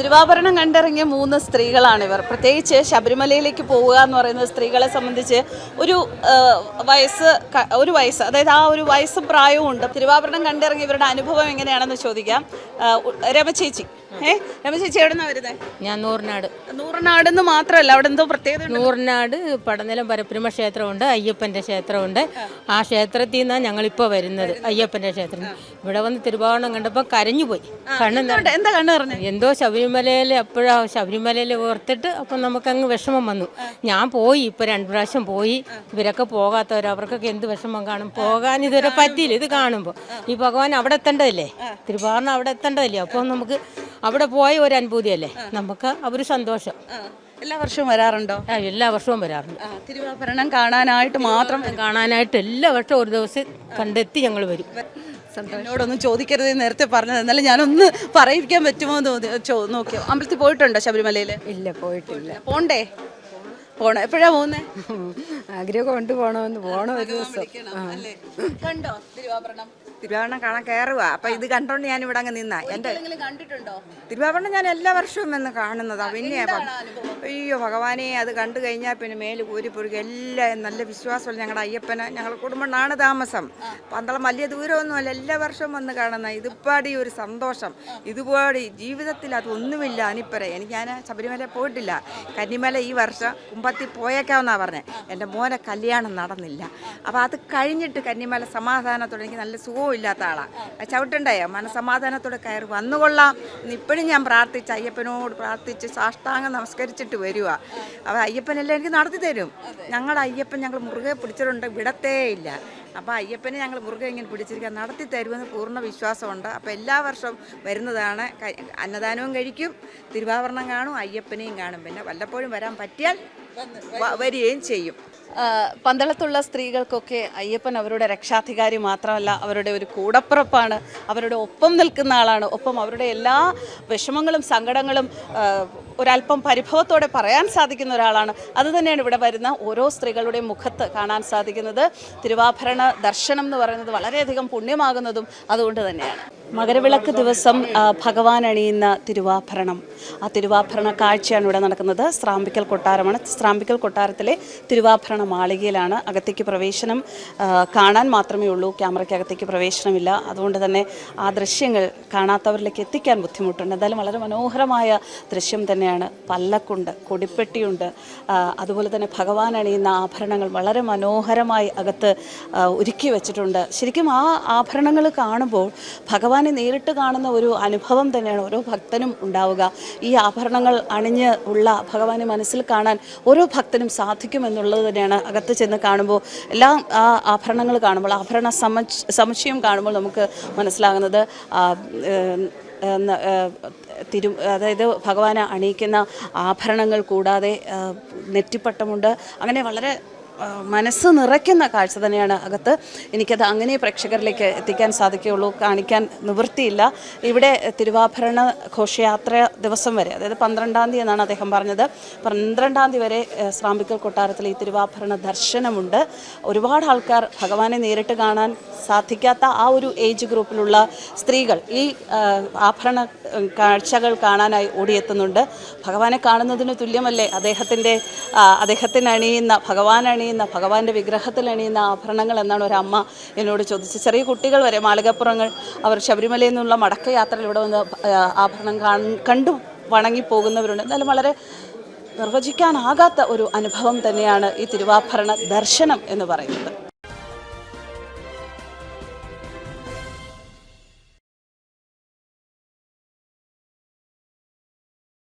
തിരുവാഭരണം കണ്ടിറങ്ങിയ മൂന്ന് സ്ത്രീകളാണ് ഇവർ. പ്രത്യേകിച്ച് ശബരിമലയിലേക്ക് പോവുക എന്ന് പറയുന്നത് സ്ത്രീകളെ സംബന്ധിച്ച് ഒരു വയസ്സ് ഒരു വയസ്സ് അതായത് ആ ഒരു വയസ്സ് പ്രായവും ഉണ്ട്. തിരുവാഭരണം കണ്ടിറങ്ങിയ ഇവരുടെ അനുഭവം എങ്ങനെയാണെന്ന് ചോദിക്കാം. രമചേച്ചി രമ ചേച്ചി ഏ? രമ ചേച്ചി എവിടെ നിന്നാണ് വരുന്നത് ഞാൻ നൂറിനാട്. നൂറിനാടെന്ന് മാത്രമല്ല അവിടെ എന്തോ പ്രത്യേകത ഉണ്ട്. നൂറിനാട് പടനിലം പരപ്രിമ ക്ഷേത്രമുണ്ട് അയ്യപ്പന്റെ ക്ഷേത്രമുണ്ട്. ആ. ക്ഷേത്രത്തിൽ നിന്നാണ് ഞങ്ങളിപ്പോൾ വരുന്നത് അയ്യപ്പന്റെ ക്ഷേത്രം. ഇവിടെ വന്ന് തിരുവാവണം കണ്ടപ്പോൾ കരഞ്ഞുപോയി കണ്ണു എന്തുകൊണ്ട്? എന്താ കണ്ണു പറഞ്ഞു എന്തോ ശബരിമലയിൽ എപ്പോഴാ ശബരിമലയിൽ ഓർത്തിട്ട് അപ്പം നമുക്കങ്ങ് വിഷമം വന്നു. ഞാൻ പോയി ഇപ്പം രണ്ട് പ്രാവശ്യം പോയി. ഇവരൊക്കെ പോകാത്തവർ അവർക്കൊക്കെ എന്ത് വിഷമം കാണും? പോകാൻ ഇതുവരെ പറ്റിയില്ല ഇത് കാണുമ്പോൾ ഈ ഭഗവാൻ അവിടെ എത്തേണ്ടതല്ലേ? തിരുവാറിന് അവിടെ എത്തേണ്ടതല്ലേ? അപ്പോൾ നമുക്ക് അവിടെ പോയ ഒരു അനുഭൂതിയല്ലേ നമുക്ക് അവർ ഒരു സന്തോഷം. എല്ലാ വർഷവും വരാറുണ്ടോ? എല്ലാ വർഷവും വരാറുണ്ട്. തിരുവാഭരണം കാണാനായിട്ട് മാത്രം കാണാനായിട്ട് എല്ലാ വർഷവും ഒരു ദിവസം കണ്ടെത്തി ഞങ്ങൾ വരും. എന്നോടൊന്നും ചോദിക്കരുത് എന്ന് നേരത്തെ പറഞ്ഞത്. എന്നാലും ഞാനൊന്ന് പറയിപ്പിക്കാൻ പറ്റുമോ എന്ന് തോന്നി നോക്കിയോ അമ്പലത്തിൽ പോയിട്ടുണ്ടോ ശബരിമലയിൽ ഇല്ല പോയിട്ടില്ല. പോണ്ടേ? പോണോ എപ്പോഴാ പോകുന്നേ ആഗ്രഹം കൊണ്ട് പോണമെന്ന് പോണോ ഒരു ദിവസം. കണ്ടോ തിരുവാഭരണം? തിരുവാഭരണം കാണാൻ കയറുക അപ്പൊ ഇത് കണ്ടോണ്ട് ഞാൻ ഇവിടെ അങ്ങ് നിന്ന. എന്റെ കണ്ടിട്ടുണ്ടോ? തിരുവാഭരണം ഞാൻ എല്ലാ വർഷവും എന്ന് കാണുന്നതാ. പിന്നെ അയ്യോ ഭഗവാനെ അത് കണ്ടു കഴിഞ്ഞാൽ പിന്നെ മേൽ കൂരിപ്പൊഴുകി എല്ലാം നല്ല വിശ്വാസമുള്ള ഞങ്ങളുടെ അയ്യപ്പന് ഞങ്ങളുടെ കുടുംബമാണ് താമസം. പന്തളം വലിയ ദൂരമൊന്നുമല്ല എല്ലാ വർഷവും വന്ന് കാണുന്ന ഇതുപാടി ഒരു സന്തോഷം. ഇതുപാടി ജീവിതത്തിൽ അതൊന്നുമില്ല അനിപ്പറ. എനിക്ക് ഞാൻ ശബരിമല പോയിട്ടില്ല. കന്നിമല ഈ വർഷം കുമ്പത്തി പോയേക്കാവുന്നാ പറഞ്ഞത് എന്റെ മോനെ കല്യാണം നടന്നില്ല. അപ്പോൾ അത് കഴിഞ്ഞിട്ട് കന്നിമല സമാധാനത്തോടെ എനിക്ക് നല്ല സുഖവും ഇല്ലാത്ത ആളാണ് ചവിട്ടണ്ടായോ മനസമാധാനത്തോടെ കയറി വന്നുകൊള്ളാം ഇപ്പോഴും ഞാൻ പ്രാർത്ഥിച്ച് അയ്യപ്പനോട് പ്രാർത്ഥിച്ച് സാഷ്ടാംഗം നമസ്കരിച്ചിട്ട് വരിക അപ്പോൾ അയ്യപ്പനെല്ലാം എനിക്ക് നടത്തി തരും. ഞങ്ങളുടെ അയ്യപ്പൻ ഞങ്ങൾ മുറുകെ പിടിച്ചിട്ടുണ്ട് വിടത്തേ ഇല്ല. അപ്പോൾ അയ്യപ്പനെ ഞങ്ങൾ മുറുകെ ഇങ്ങനെ പിടിച്ചിരിക്കാൻ നടത്തി തരുമെന്ന് പൂർണ വിശ്വാസമുണ്ട്. അപ്പോൾ എല്ലാ വർഷവും വരുന്നതാണ്. അന്നദാനവും കഴിക്കും തിരുവാഭരണം കാണും അയ്യപ്പനെയും കാണും. പിന്നെ വല്ലപ്പോഴും വരാൻ പറ്റിയാൽ വരികയും ചെയ്യും. പന്തളത്തുള്ള സ്ത്രീകൾക്കൊക്കെ അയ്യപ്പൻ അവരുടെ രക്ഷാധികാരി മാത്രമല്ല അവരുടെ ഒരു കൂടപ്പുറപ്പാണ് അവരുടെ ഒപ്പം നിൽക്കുന്ന ആളാണ്. ഒപ്പം അവരുടെ എല്ലാ വിഷമങ്ങളും സങ്കടങ്ങളും ഒരല്പം പരിഭവത്തോടെ പറയാൻ സാധിക്കുന്ന ഒരാളാണ്. അതുതന്നെയാണ് ഇവിടെ വരുന്ന ഓരോ സ്ത്രീകളുടെയും മുഖത്ത് കാണാൻ സാധിക്കുന്നത്. തിരുവാഭരണ ദർശനം എന്ന് പറയുന്നത് വളരെയധികം പുണ്യമാകുന്നതും അതുകൊണ്ട് തന്നെയാണ്. മകരവിളക്ക് ദിവസം ഭഗവാൻ അണിയുന്ന തിരുവാഭരണം. ആ തിരുവാഭരണ കാഴ്ചയാണ് ഇവിടെ നടക്കുന്നത്. സ്രാമ്പിക്കൽ കൊട്ടാരമാണ്. സ്രാമ്പിക്കൽ കൊട്ടാരത്തിലെ തിരുവാഭരണ മാളികയിലാണ് അകത്തേക്ക് പ്രവേശനം കാണാൻ മാത്രമേ ഉള്ളൂ. ക്യാമറയ്ക്ക് അകത്തേക്ക് പ്രവേശനമില്ല. അതുകൊണ്ട് തന്നെ ആ ദൃശ്യങ്ങൾ കാണാത്തവരിലേക്ക് എത്തിക്കാൻ ബുദ്ധിമുട്ടുണ്ട്. എന്തായാലും വളരെ മനോഹരമായ ദൃശ്യം തന്നെയാണ്. പല്ലക്കുണ്ട് കൊടിപ്പെട്ടിയുണ്ട്. അതുപോലെ തന്നെ ഭഗവാൻ അണിയുന്ന ആഭരണങ്ങൾ വളരെ മനോഹരമായി അകത്ത് ഒരുക്കി വെച്ചിട്ടുണ്ട്. ശരിക്കും ആ ആഭരണങ്ങൾ കാണുമ്പോൾ ഭഗവാനെ നേരിട്ട് കാണുന്ന ഒരു അനുഭവം തന്നെയാണ് ഓരോ ഭക്തനും ഉണ്ടാവുക. ഈ ആഭരണങ്ങൾ അണിഞ്ഞ് ഉള്ള ഭഗവാനെ മനസ്സിൽ കാണാൻ ഓരോ ഭക്തനും സാധിക്കുമെന്നുള്ളത് തന്നെയാണ് അകത്ത് ചെന്ന് കാണുമ്പോൾ എല്ലാ ആ ആഭരണങ്ങൾ കാണുമ്പോൾ ആഭരണ സമ സമുച്ചയം കാണുമ്പോൾ നമുക്ക് മനസ്സിലാകുന്നത് തിരു അതായത് ഭഗവാനെ അണിയിക്കുന്ന ആഭരണങ്ങൾ കൂടാതെ നെറ്റിപ്പട്ടമുണ്ട്. അങ്ങനെ വളരെ മനസ്സ് നിറയ്ക്കുന്ന കാഴ്ച തന്നെയാണ് അകത്ത്. എനിക്കത് അങ്ങനെ പ്രേക്ഷകരിലേക്ക് എത്തിക്കാൻ സാധിക്കുകയുള്ളൂ. കാണിക്കാൻ നിവൃത്തിയില്ല. ഇവിടെ തിരുവാഭരണ ഘോഷയാത്ര ദിവസം വരെ അതായത് പന്ത്രണ്ടാം തീയതി എന്നാണ് അദ്ദേഹം പറഞ്ഞത്. പന്ത്രണ്ടാം തീയതി വരെ സ്രാമ്പിക്കൽ കൊട്ടാരത്തിൽ ഈ തിരുവാഭരണ ദർശനമുണ്ട്. ഒരുപാട് ആൾക്കാർ ഭഗവാനെ നേരിട്ട് കാണാൻ സാധിക്കാത്ത ആ ഒരു ഏജ് ഗ്രൂപ്പിലുള്ള സ്ത്രീകൾ ഈ ആഭരണ കാഴ്ചകൾ കാണാനായി ഓടിയെത്തുന്നുണ്ട്. ഭഗവാനെ കാണുന്നതിന് തുല്യമല്ലേ? അദ്ദേഹത്തിന്റെ അദ്ദേഹത്തിന് അണിയുന്ന ഭഗവാൻ അണിയുന്ന ഭഗവാന്റെ വിഗ്രഹത്തിൽ അണിയുന്ന ആഭരണങ്ങൾ എന്നാണ് ഒരു അമ്മ എന്നോട് ചോദിച്ചത്. ചെറിയ കുട്ടികൾ വരെ മാളികപ്പുറങ്ങൾ അവർ ശബരിമലയിൽ നിന്നുള്ള മടക്കയാത്രയിൽ ഇവിടെ വന്ന് ആഭരണം കാണ് കണ്ടു വണങ്ങിപ്പോകുന്നവരുണ്ട് എന്നാലും വളരെ നിർവചിക്കാനാകാത്ത ഒരു അനുഭവം തന്നെയാണ് ഈ തിരുവാഭരണ ദർശനം എന്ന് പറയുന്നത്.